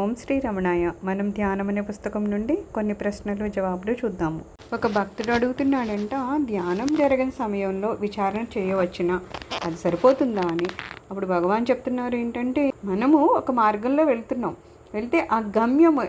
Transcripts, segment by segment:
ఓం శ్రీ రమణాయ. మనం ధ్యానం అనే పుస్తకం నుండి కొన్ని ప్రశ్నలు జవాబులు చూద్దాము. ఒక భక్తుడు అడుగుతున్నాడంట ధ్యానం జరగని సమయంలో విచారణ చేయవచ్చునా? అది సరిపోతుందా? అని. అప్పుడు భగవాన్ చెప్తున్నారు ఏంటంటే మనము ఒక మార్గంలో వెళ్తున్నాం. వెళ్తే ఆ గమ్యము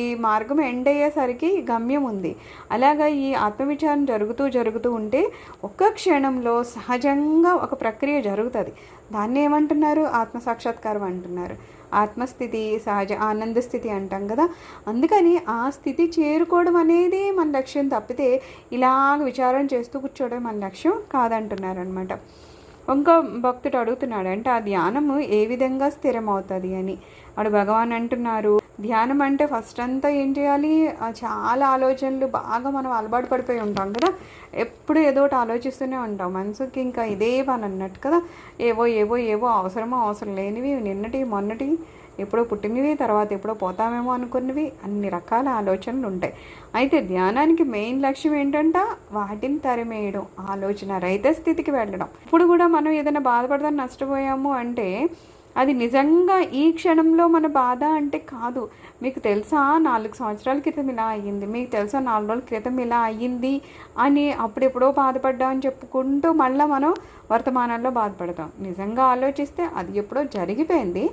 ఈ మార్గం ఎండ్ అయ్యేసరికి గమ్యం ఉంది. అలాగా ఈ ఆత్మవిచారం జరుగుతూ జరుగుతూ ఉంటే ఒక్క క్షణంలో సహజంగా ఒక ప్రక్రియ జరుగుతుంది. దాన్ని ఏమంటున్నారు? ఆత్మ సాక్షాత్కారం అంటున్నారు. ఆత్మస్థితి సహజ ఆనంద స్థితి అంటాం కదా. అందుకని ఆ స్థితి చేరుకోవడం అనేది మన లక్ష్యం తప్పితే ఇలాగ విచారం చేస్తూ కూర్చోవడం మన లక్ష్యం కాదంటున్నారు అనమాట ఇంకో భక్తుడు అడుగుతున్నాడు అంటే ఆ ధ్యానము ఏ విధంగా స్థిరమవుతుంది? అని. అడు భగవాన్ అంటున్నారు ధ్యానం అంటే ఫస్ట్ అంతా ఏం చేయాలి? ఆ చాలా ఆలోచనలు బాగా మనం అలవాటు పడిపోయి ఉంటాం కదా. ఎప్పుడు ఏదో ఒకటి ఆలోచిస్తూనే ఉంటాం. మనసుకి ఇంకా ఇదే పని అన్నట్టు కదా. ఏవో ఏవో ఏవో అవసరమో అవసరం లేనివి నిన్నటి మొన్నటి ఎప్పుడో పుట్టినవి తర్వాత ఎప్పుడో పోతామేమో అనుకున్నవి అన్ని రకాల ఆలోచనలు ఉంటాయి. అయితే ధ్యానానికి మెయిన్ లక్ష్యం ఏంటంట? వాటిని తరిమేయడం ఆలోచన రహిత స్థితికి వెళ్ళడం. ఇప్పుడు కూడా మనం ఏదైనా బాధపడదాం నష్టపోయాము అంటే అది నిజంగా ఈ క్షణంలో మన బాధ అంటే కాదు. మీకు తెలుసా నాలుగు సంవత్సరాల క్రితం ఇలా అయ్యింది. మీకు తెలుసా నాలుగు రోజుల క్రితం ఇలా అయ్యింది అని అప్పుడెప్పుడో బాధపడ్డా అని చెప్పుకుంటూ మళ్ళీ మనం వర్తమానంలో బాధపడతాం. నిజంగా ఆలోచిస్తే అది ఎప్పుడో జరిగిపోయింది.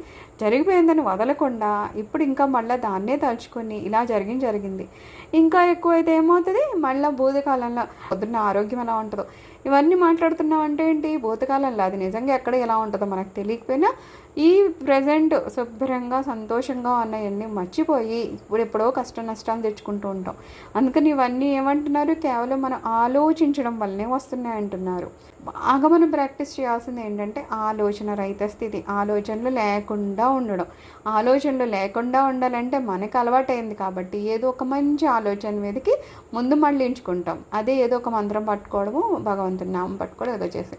జరిగిపోయిందని వదలకుండా ఇప్పుడు ఇంకా మళ్ళీ దాన్నే తలుచుకొని ఇలా జరిగింది జరిగింది. ఇంకా ఎక్కువైతే ఏమవుతుంది? మళ్ళీ భూతకాలంలో పొద్దున్న ఆరోగ్యం ఎలా ఉంటుందో. ఇవన్నీ మాట్లాడుతున్నాం అంటే ఏంటి? భూతకాలంలో అది నిజంగా ఎక్కడ ఎలా ఉంటుందో మనకు తెలియకపోయినా ఈ ప్రజెంట్ శుభ్రంగా సంతోషంగా ఉన్నవన్నీ మర్చిపోయి ఇప్పుడెప్పుడో కష్ట నష్టాలు తెచ్చుకుంటూ ఉంటాం. అందుకని ఇవన్నీ ఏమంటున్నారు? కేవలం మనం ఆలోచించడం వల్లనే వస్తున్నాయి అంటున్నారు బాగా మనం ప్రాక్టీస్ చేయాల్సింది ఏంటంటే ఆలోచన రహిత స్థితి ఆలోచనలు లేకుండా ఉండడం. ఆలోచనలు లేకుండా ఉండాలంటే మనకు అలవాటైంది కాబట్టి ఏదో ఒక మంచి ఆలోచన మీదకి ముందు మళ్ళించుకుంటాం. అదే ఏదో ఒక మంత్రం పట్టుకోవడము భగవంతుని నామం పట్టుకోవడం ఏదో చేసి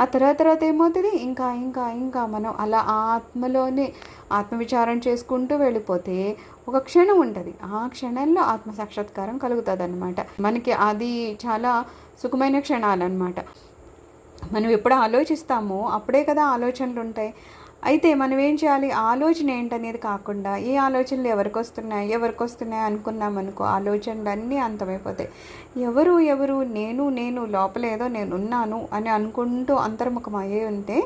ఆ తర్వాత తర్వాత ఏమవుతుంది? ఇంకా ఇంకా ఇంకా మనం అలా ఆత్మలోనే ఆత్మవిచారం చేసుకుంటూ వెళ్ళిపోతే ఒక క్షణం ఉంటుంది. ఆ క్షణంలో ఆత్మ సాక్షాత్కారం కలుగుతుంది అనమాట మనకి అది చాలా సుఖమైన క్షణాలు అనమాట మనం ఎప్పుడు ఆలోచిస్తామో అప్పుడే కదా ఆలోచనలు ఉంటాయి అయితే మనం ఏం చేయాలి? ఆలోచన ఏంటనేది కాకుండా ఏ ఆలోచనలు ఎవరికి వస్తున్నాయి ఎవరికి వస్తున్నాయి అనుకున్నాం అనుకో ఆలోచనలు అన్నీ అంతమైపోతాయి. ఎవరు ఎవరు నేను నేను లోపల ఏదో నేను ఉన్నాను అని అనుకుంటూ అంతర్ముఖం అయ్యే ఉంటే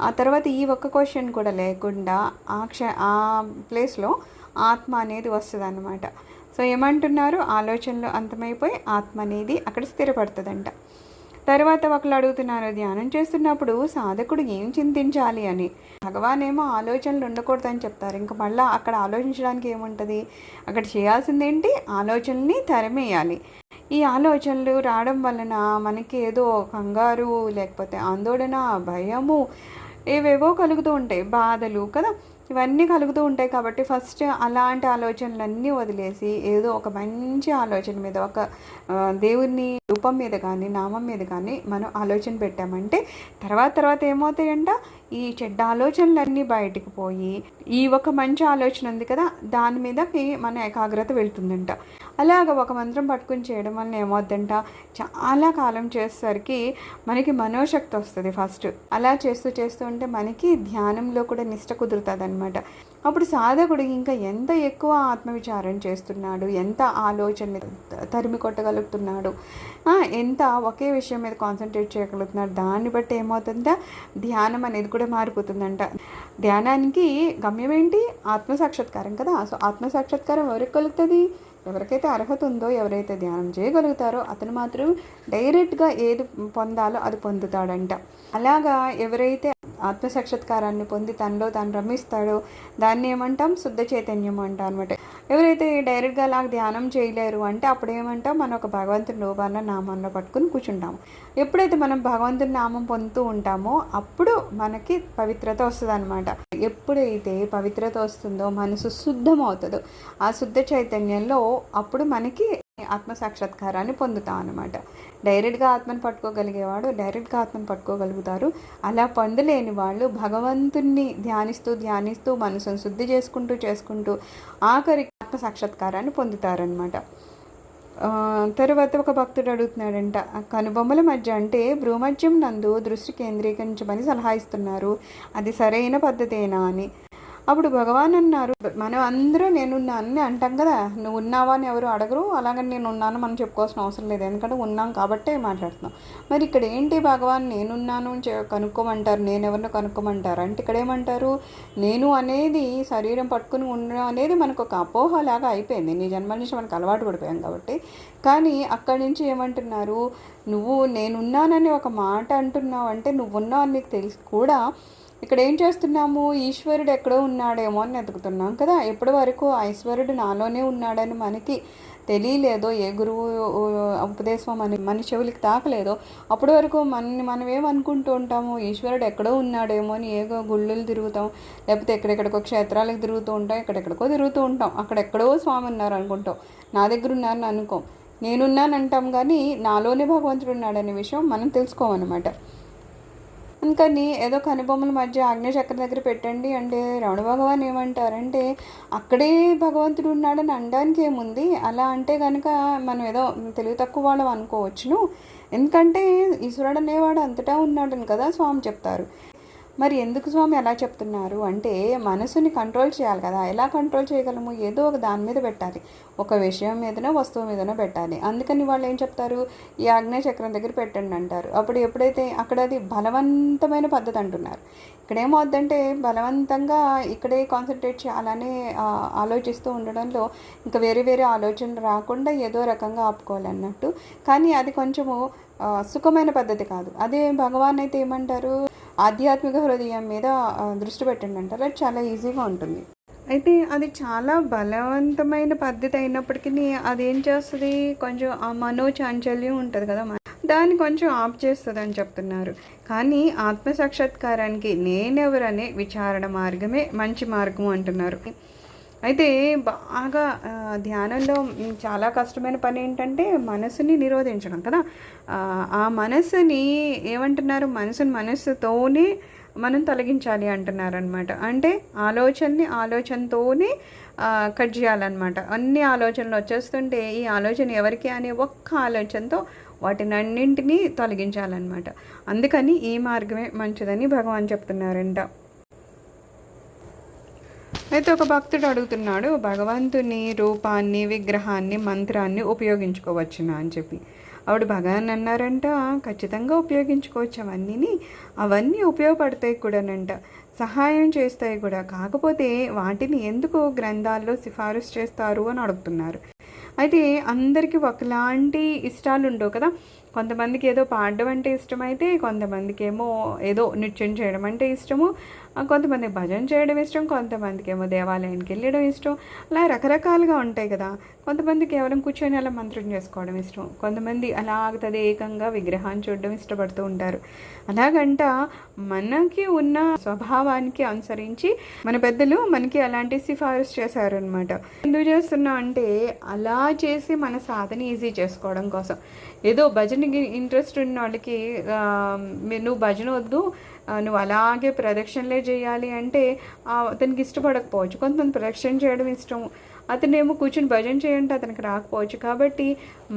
ఆ తర్వాత ఈ ఒక్క క్వశ్చన్ కూడా లేకుండా ఆ క్ష ఆ ప్లేస్లో ఆత్మ అనేది వస్తుంది అన్నమాట సో ఏమంటున్నారు? ఆలోచనలు అంతమైపోయి ఆత్మ అనేది అక్కడ స్థిరపడుతుందంట. తర్వాత ఒకళ్ళు అడుగుతున్నారు ధ్యానం చేస్తున్నప్పుడు సాధకుడు ఏం చింతించాలి? అని. భగవాన్ ఏమో ఆలోచనలు ఉండకూడదని చెప్తారు. ఇంకా మళ్ళీ అక్కడ ఆలోచించడానికి ఏముంటుంది? అక్కడ చేయాల్సింది ఏంటి ఆలోచనల్ని తరిమేయాలి. ఈ ఆలోచనలు రావడం వలన మనకి ఏదో కంగారు లేకపోతే ఆందోళన భయము ఏవేవో కలుగుతూ ఉంటాయి. బాధలు కదా? ఇవన్నీ కలుగుతూ ఉంటాయి కాబట్టి ఫస్ట్ అలాంటి ఆలోచనలన్నీ వదిలేసి ఏదో ఒక మంచి ఆలోచన మీద ఒక దేవుని రూపం మీద కానీ నామం మీద కానీ మనం ఆలోచన పెట్టామంటే తర్వాత తర్వాత ఏమవుతాయంట? ఈ చెడ్డ ఆలోచనలన్నీ బయటికి పోయి ఈ ఒక మంచి ఆలోచన ఉంది కదా దాని మీదకి మన ఏకాగ్రత వెళ్తుందంట. అలాగ ఒక మంత్రం పట్టుకుని చేయడం వల్ల ఏమవుద్దంట? చాలా కాలం చేసేసరికి మనకి మనోశక్తి వస్తుంది ఫస్ట్. అలా చేస్తూ చేస్తూ ఉంటే మనకి ధ్యానంలో కూడా నిష్ట కుదురుతుంది అనమాట అప్పుడు సాధకుడు ఇంకా ఎంత ఎక్కువ ఆత్మవిచారం చేస్తున్నాడు? ఎంత ఆలోచన తరిమి కొట్టగలుగుతున్నాడు? ఎంత ఒకే విషయం మీద కాన్సన్ట్రేట్ చేయగలుగుతున్నాడు? దాన్ని బట్టి ఏమవుతుందా ధ్యానం అనేది కూడా మారిపోతుందంట. ధ్యానానికి గమ్యం ఏంటి? ఆత్మ సాక్షాత్కారం కదా. సో ఆత్మ సాక్షాత్కారం ఎవరికి కలుగుతుంది? ఎవరికైతే అర్హత ఉందో ఎవరైతే ధ్యానం చేయగలుగుతారో అతను మాత్రం డైరెక్ట్గా ఏది పొందాలో అది పొందుతాడంట. అలాగా ఎవరైతే ఆత్మ సాక్షాత్కారాన్ని పొంది తనలో తాను రమిస్తాడో దాన్ని ఏమంటాం? శుద్ధ చైతన్యం అంటాం అనమాట ఎవరైతే డైరెక్ట్గా అలా ధ్యానం చేయలేరు అంటే అప్పుడు ఏమంటాం మనం ఒక భగవంతుని రూపాన నామాన్ని పట్టుకుని కూర్చుంటాము. ఎప్పుడైతే మనం భగవంతుని నామం పొందుతూ ఉంటామో అప్పుడు మనకి పవిత్రత వస్తుంది అనమాట ఎప్పుడైతే పవిత్రత వస్తుందో మనసు శుద్ధం అవుతుందో ఆ శుద్ధ చైతన్యంలో అప్పుడు మనకి ఆత్మ సాక్షాత్కారాన్ని పొందుతాం అనమాట డైరెక్ట్గా ఆత్మను పట్టుకోగలిగేవాడు డైరెక్ట్గా ఆత్మను పట్టుకోగలుగుతారు. అలా పొందలేని వాళ్ళు భగవంతుణ్ణి ధ్యానిస్తూ ధ్యానిస్తూ మనసును శుద్ధి చేసుకుంటూ చేసుకుంటూ ఆఖరి ఆత్మ సాక్షాత్కారాన్ని పొందుతారనమాట తర్వాత ఒక భక్తుడు అడుగుతున్నాడంట కనుబొమ్మల మధ్య అంటే భ్రూమధ్యం నందు దృష్టి కేంద్రీకరించమని సలహా ఇస్తున్నారు. అది సరైన పద్ధతేనా? అని. అప్పుడు భగవాన్ అన్నారు మనం అందరూ నేనున్నా అని అంటాం కదా నువ్వు ఉన్నావా అని ఎవరు అడగరు అలాగని నేను ఉన్నాను మనం చెప్పుకోవాల్సిన అవసరం లేదు ఎందుకంటే ఉన్నాం కాబట్టే మాట్లాడుతున్నాం. మరి ఇక్కడ ఏంటి భగవాన్ నేనున్నాను కనుక్కోమంటారు నేను ఎవరినో కనుక్కోమంటారు? అంటే ఇక్కడ ఏమంటారు నేను అనేది శరీరం పట్టుకుని ఉండడం అనేది మనకు ఒక అపోహలాగా అయిపోయింది. నీ జన్మల నుంచి మనకు అలవాటు పడిపోయాం కాబట్టి. కానీ అక్కడి నుంచి ఏమంటున్నారు నువ్వు నేనున్నానని ఒక మాట అంటున్నావు అంటే నువ్వు ఉన్నావు అని నీకు తెలిసి కూడా ఇక్కడ ఏం చేస్తున్నాము? ఈశ్వరుడు ఎక్కడో ఉన్నాడేమో అని వెతుకుతున్నాం కదా. ఎప్పటి వరకు ఈశ్వరుడు నాలోనే ఉన్నాడని మనకి తెలియలేదో ఏ గురువు ఉపదేశం మన మన చెవులకి తాకలేదో అప్పటి వరకు మన మనం ఏమనుకుంటూ ఉంటాము? ఈశ్వరుడు ఎక్కడో ఉన్నాడేమో అని ఏదో గుళ్ళులు తిరుగుతాం లేకపోతే ఎక్కడెక్కడికో క్షేత్రాలకు తిరుగుతూ ఉంటాం ఎక్కడెక్కడికో తిరుగుతూ ఉంటాం. అక్కడెక్కడో స్వామి ఉన్నారు అనుకుంటాం. నా దగ్గర ఉన్నారని అనుకోం. నేనున్నానంటాం కానీ నాలోనే భగవంతుడు ఉన్నాడనే విషయం మనం తెలుసుకోమన్నమాట. అందుకని ఏదో కనుబొమ్మల మధ్య ఆగ్నేయచక్రం దగ్గర పెట్టండి అంటే రమణ భగవాన్ ఏమంటారంటే అక్కడే భగవంతుడు ఉన్నాడని అనడానికి ఏముంది? అలా అంటే కనుక మనం ఏదో తెలివి తక్కువ వాళ్ళం అనుకోవచ్చును. ఎందుకంటే ఈశ్వరుడు అనేవాడు అంతటా ఉన్నాడని కదా స్వామి చెప్తారు. మరి ఎందుకు స్వామి ఎలా చెప్తున్నారు? అంటే మనసుని కంట్రోల్ చేయాలి కదా. ఎలా కంట్రోల్ చేయగలము? ఏదో ఒక దాని మీద పెట్టాలి. ఒక విషయం మీదనో వస్తువు మీదనో పెట్టాలి. అందుకని వాళ్ళు ఏం చెప్తారు? ఈ ఆగ్నేయ చక్రం దగ్గర పెట్టండి అంటారు. అప్పుడు ఎప్పుడైతే అక్కడ అది బలవంతమైన పద్ధతి అంటున్నారు. ఇక్కడేమవుద్దంటే బలవంతంగా ఇక్కడే కాన్సన్ట్రేట్ చేయాలని ఆలోచిస్తూ ఉండడంలో ఇంకా వేరే వేరే ఆలోచనలు రాకుండా ఏదో రకంగా ఆపుకోవాలన్నట్టు. కానీ అది కొంచెము సుఖమైన పద్ధతి కాదు. అదే భగవాన్ అయితే ఏమంటారు? ఆధ్యాత్మిక హృదయం మీద దృష్టి పెట్టండి అంటారు అది చాలా ఈజీగా ఉంటుంది. అయితే అది చాలా బలవంతమైన పద్ధతి అయినప్పటికీ అది ఏం చేస్తుంది? కొంచెం ఆ మనోచాంచల్యం ఉంటుంది కదా దాన్ని కొంచెం ఆఫ్ చేస్తుంది అని చెప్తున్నారు. కానీ ఆత్మ సాక్షాత్కారానికి నేనెవరనే విచారణ మార్గమే మంచి మార్గం అంటున్నారు. అయితే బాగా ధ్యానంలో చాలా కష్టమైన పని ఏంటంటే మనసుని నిరోధించడం కదా. ఆ, మనసుని ఏమంటున్నారు? మనసుని మనసుతోనే మనం తొలగించాలి అంటున్నారు అనమాట అంటే ఆలోచనని ఆలోచనతోనే కట్ చేయాలన్నమాట. అన్ని ఆలోచనలు వచ్చేస్తుంటే ఈ ఆలోచన ఎవరికి అనే ఒక్క ఆలోచనతో వాటిని అన్నింటినీ తొలగించాలన్నమాట. అందుకని ఈ మార్గమే మంచిదని భగవాన్ చెప్తున్నారంట. అయితే ఒక భక్తుడు అడుగుతున్నాడు భగవంతుని రూపాన్ని విగ్రహాన్ని మంత్రాన్ని ఉపయోగించుకోవచ్చునా? అని చెప్పి. ఆవిడ భగవాన్ అన్నారంట ఖచ్చితంగా ఉపయోగించుకోవచ్చు. అవన్నీని అవన్నీ ఉపయోగపడతాయి కూడానంట. సహాయం చేస్తాయి కూడా. కాకపోతే వాటిని ఎందుకు గ్రంథాల్లో సిఫారసు చేస్తారు? అని అడుగుతున్నారు. అయితే అందరికీ ఒకలాంటి ఇష్టాలు ఉండవు కదా. కొంతమందికి ఏదో పాడడం అంటే ఇష్టమైతే కొంతమందికి ఏమో ఏదో నృత్యం చేయడం అంటే ఇష్టము. కొంతమంది కొంతమందికి భజన చేయడం ఇష్టం కొంతమందికి ఏమో దేవాలయానికి వెళ్ళడం ఇష్టం. అలా రకరకాలుగా ఉంటాయి కదా. కొంతమంది కేవలం కూర్చొని అలా మంత్రం చేసుకోవడం ఇష్టం. కొంతమంది అలాగ తదేకంగా విగ్రహాన్ని చూడడం ఇష్టపడుతూ ఉంటారు. అలాగంట మనకి ఉన్న స్వభావానికి అనుసరించి మన పెద్దలు మనకి అలాంటి సిఫారసు చేశారనమాట ఎందుకు చేస్తున్నా అంటే అలా చేసి మన సాధన ఈజీ చేసుకోవడం కోసం. ఏదో భజనకి ఇంట్రెస్ట్ ఉన్న వాళ్ళకి నువ్వు భజన వద్దు నువ్వు అలాగే ప్రదక్షిణలే చేయాలి అంటే అతనికి ఇష్టపడకపోవచ్చు. కొంతమంది ప్రదక్షిణ చేయడం ఇష్టం. అతనేమో కూర్చుని భజన చేయంటే అతనికి రాకపోవచ్చు. కాబట్టి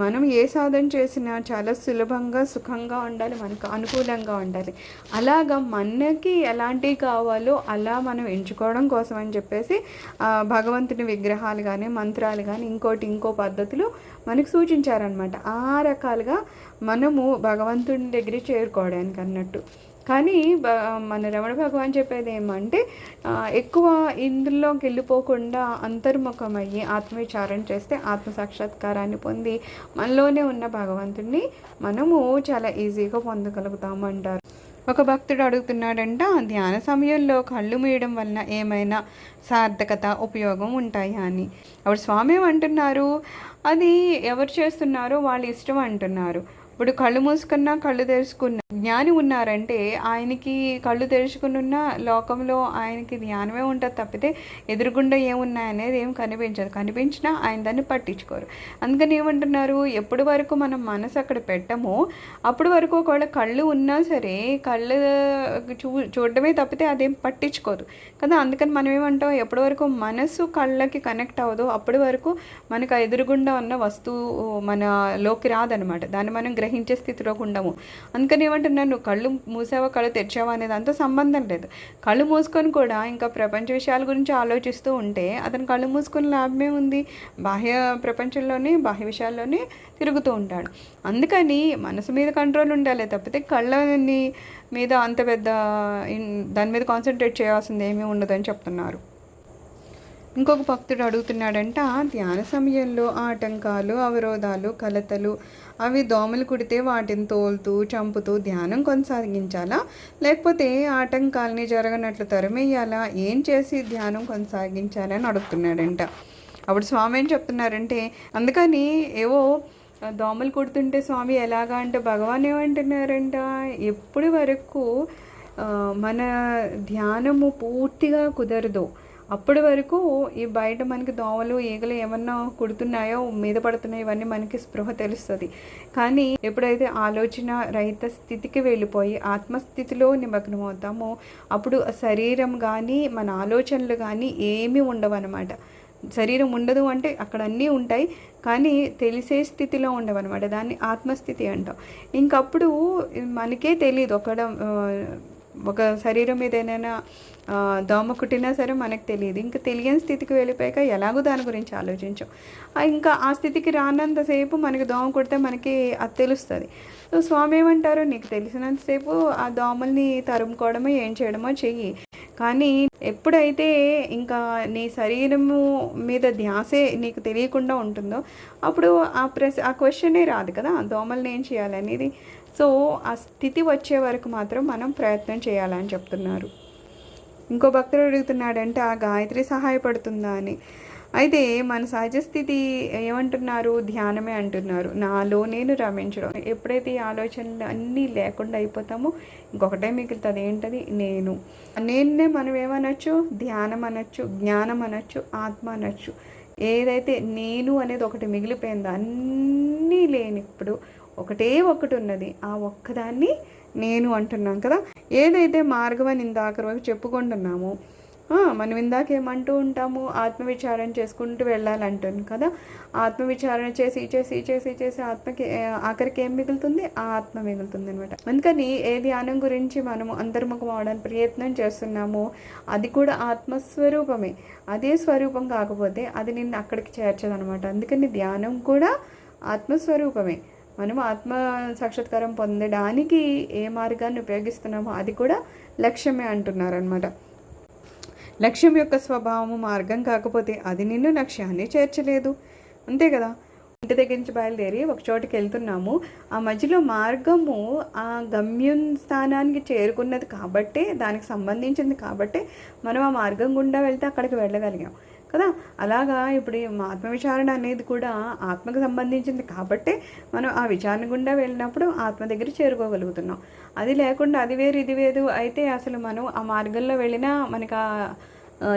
మనం ఏ సాధన చేసినా చాలా సులభంగా సుఖంగా ఉండాలి. మనకు అనుకూలంగా ఉండాలి. అలాగా మనకి ఎలాంటివి కావాలో అలా మనం ఎంచుకోవడం కోసం అని చెప్పేసి భగవంతుని విగ్రహాలు కానీ మంత్రాలు కానీ ఇంకోటి ఇంకో పద్ధతులు మనకు సూచించారనమాట ఆ రకాలుగా మనము భగవంతుని దగ్గర చేరుకోవడానికి అన్నట్టు. కానీ మన రమణ భగవాన్ చెప్పేది ఏమంటే ఎక్కువ ఇందులోకి వెళ్ళిపోకుండా అంతర్ముఖమయ్యి ఆత్మవిచారణ చేస్తే ఆత్మ సాక్షాత్కారాన్ని పొంది మనలోనే ఉన్న భగవంతుడిని మనము చాలా ఈజీగా పొందగలుగుతాము అంటారు ఒక భక్తుడు అడుగుతున్నాడంట ధ్యాన సమయంలో కళ్ళు మూయడం వలన ఏమైనా సార్థకత ఉపయోగం ఉంటాయా? అని. అప్పుడు స్వామి ఏమంటున్నారు అది ఎవరు చేస్తున్నారో వాళ్ళ ఇష్టం అంటున్నారు. ఇప్పుడు కళ్ళు మూసుకున్నా కళ్ళు తెరుచుకున్న జ్ఞాని ఉన్నారంటే ఆయనకి కళ్ళు తెరుచుకున్న లోకంలో ఆయనకి జ్ఞానమే ఉంటుంది తప్పితే ఎదురుగుండా ఏమున్నాయనేది ఏం కనిపించదు. కనిపించినా ఆయన దాన్ని పట్టించుకోరు. అందుకని ఏమంటున్నారు? ఎప్పటి వరకు మనం మనసు అక్కడ పెట్టమో అప్పటి వరకు ఒకవేళ కళ్ళు ఉన్నా సరే కళ్ళు చూ చూడడమే తప్పితే అదేం పట్టించుకోదు కదా. అందుకని మనం ఏమంటాం? ఎప్పటి వరకు మనసు కళ్ళకి కనెక్ట్ అవ్వదో అప్పటి వరకు మనకు ఎదురుగుండా ఉన్న వస్తువు మనలోకి రాదనమాట దాన్ని మనం గ్రహించే స్థితిలోకి ఉండము. అందుకని ఏమంటున్నారు? ఏమంటున్నాను నువ్వు కళ్ళు మూసావా కళ్ళు తెరిచావా అనేది అంత సంబంధం లేదు. కళ్ళు మూసుకొని కూడా ఇంకా ప్రపంచ విషయాల గురించి ఆలోచిస్తూ ఉంటే అతను కళ్ళు మూసుకొని లాభమే ఉంది. బాహ్య ప్రపంచంలోనే బాహ్య విషయాల్లోనే తిరుగుతూ ఉంటాడు. అందుకని మనసు మీద కంట్రోల్ ఉండాలి. తప్పితే కళ్ళని మీద అంత పెద్ద దాని మీద కాన్సన్ట్రేట్ చేయాల్సింది ఏమీ ఉండదని చెప్తున్నారు. ఇంకొక భక్తుడు అడుగుతున్నాడంట ధ్యాన సమయంలో ఆటంకాలు అవరోధాలు కలతలు అవి దోమలు కుడితే వాటిని తోలుతూ చంపుతూ ధ్యానం కొనసాగించాలా? లేకపోతే ఆటంకాలని జరగనట్లు తరిమేయాలా? ఏం చేసి ధ్యానం కొనసాగించాలా? అని అడుగుతున్నాడంట. అప్పుడు స్వామి ఏం చెప్తున్నారంటే అందుకని ఏవో దోమలు కుడుతుంటే స్వామి ఎలాగా అంటే భగవాన్ ఏమంటున్నారంట ఎప్పటి వరకు మన ధ్యానము పూర్తిగా కుదరదు. అప్పటి వరకు ఈ బయట మనకి దోమలు ఈగలు ఏమన్నా కుడుతున్నాయో మీద పడుతున్నాయో ఇవన్నీ మనకి స్పృహ తెలుస్తుంది. కానీ ఎప్పుడైతే ఆలోచన రహిత స్థితికి వెళ్ళిపోయి ఆత్మస్థితిలో నిమగ్నం అవుతామో అప్పుడు శరీరం కానీ మన ఆలోచనలు కానీ ఏమీ ఉండవు అనమాట శరీరం ఉండదు అంటే అక్కడ అన్నీ ఉంటాయి కానీ తెలిసే స్థితిలో ఉండవన్నమాట. దాన్ని ఆత్మస్థితి అంటాం. ఇంకప్పుడు మనకే తెలియదు ఒక ఒక శరీరం మీద ఏదైనా దోమ కుట్టినా సరే మనకు తెలియదు. ఇంకా తెలియని స్థితికి వెళ్ళిపోయాక ఎలాగో దాని గురించి ఆలోచించాం. ఇంకా ఆ స్థితికి రానంతసేపు మనకి దోమ కుడితే మనకి అది తెలుస్తుంది. సో స్వామి ఏమంటారు? నీకు తెలిసినంతసేపు ఆ దోమల్ని తరుముకోవడమో ఏం చేయడమో చెయ్యి. కానీ ఎప్పుడైతే ఇంకా నీ శరీరము మీద ధ్యాసే నీకు తెలియకుండా ఉంటుందో అప్పుడు ఆ ప్రశ్ ఆ క్వశ్చనే రాదు కదా దోమల్ని ఏం చేయాలనేది? సో ఆ స్థితి వచ్చే వరకు మాత్రం మనం ప్రయత్నం చేయాలని చెప్తున్నారు. ఇంకో భక్తుడు అడుగుతున్నాడంటే ఆ గాయత్రి సహాయపడుతుందా? అని. అయితే మన సహజ స్థితి ఏమంటున్నారు? ధ్యానమే అంటున్నారు. నాలో నేను రమించడం. ఎప్పుడైతే ఈ ఆలోచనలు అన్నీ లేకుండా అయిపోతామో ఇంకొకటే మిగులుతుంది. ఏంటది? నేను. నేనే మనం ఏమనొచ్చు ధ్యానం అనొచ్చు జ్ఞానం అనొచ్చు ఆత్మ అనొచ్చు ఏదైతే నేను అనేది ఒకటి మిగిలిపోయిందో అన్నీ లేని ఇప్పుడు ఒకటే ఒకటి ఉన్నది. ఆ ఒక్కదాన్ని నేను అంటున్నాం కదా. ఏదైతే మార్గం అని ఇందాక వరకు చెప్పుకుంటున్నామో మనం ఇందాక ఏమంటూ ఉంటాము? ఆత్మవిచారణ చేసుకుంటూ వెళ్ళాలంటాను కదా. ఆత్మవిచారణ చేసి చేసి చేసి చేసి ఆత్మకి ఆఖరికి ఏం మిగులుతుంది? ఆ ఆత్మ మిగులుతుంది అనమాట అందుకని ఏ ధ్యానం గురించి మనము అంతర్ముఖం అవడానికి ప్రయత్నం చేస్తున్నామో అది కూడా ఆత్మస్వరూపమే. అదే స్వరూపం కాకపోతే అది నిన్ను అక్కడికి చేర్చదనమాట అందుకని ధ్యానం కూడా ఆత్మస్వరూపమే. మనం ఆత్మ సాక్షాత్కారం పొందడానికి ఏ మార్గాన్ని ఉపయోగిస్తున్నామో అది కూడా లక్ష్యమే అంటున్నారనమాట లక్ష్యం యొక్క స్వభావము మార్గం కాకపోతే అది నిన్ను లక్ష్యాన్ని చేర్చలేదు. అంతే కదా? ఇంటి దగ్గర నుంచి బయలుదేరి ఒక చోటుకి వెళ్తున్నాము. ఆ మధ్యలో మార్గము ఆ గమ్యం స్థానానికి చేరుకున్నది కాబట్టే దానికి సంబంధించింది కాబట్టే మనం ఆ మార్గం గుండా వెళ్తే అక్కడికి వెళ్ళగలిగాం. కదా? అలాగా ఇప్పుడు ఆత్మవిచారణ ఆత్మ విచారణ అనేది కూడా ఆత్మకు సంబంధించింది కాబట్టే మనం ఆ విచారణ గుండా వెళ్ళినప్పుడు ఆత్మ దగ్గర చేరుకోగలుగుతున్నాం. అది లేకుండా అది వేరు ఇది వేరు అయితే అసలు మనం ఆ మార్గంలో వెళ్ళినా మనకు ఆ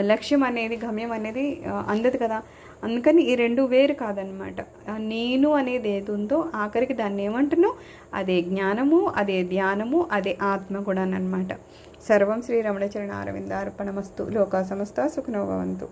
లక్ష్యం అనేది గమ్యం అనేది అందదు కదా? అందుకని ఈ రెండు వేరు కాదనమాట. నేను అనేది ఏది ఉందో ఆఖరికి దాన్ని ఏమంటున్నావు అదే జ్ఞానము అదే ధ్యానము అదే ఆత్మ కూడా అనమాట సర్వం శ్రీ రమణచరణ అరవింద అర్పణమస్తు లోకా సమస్త సుఖనోభవంతు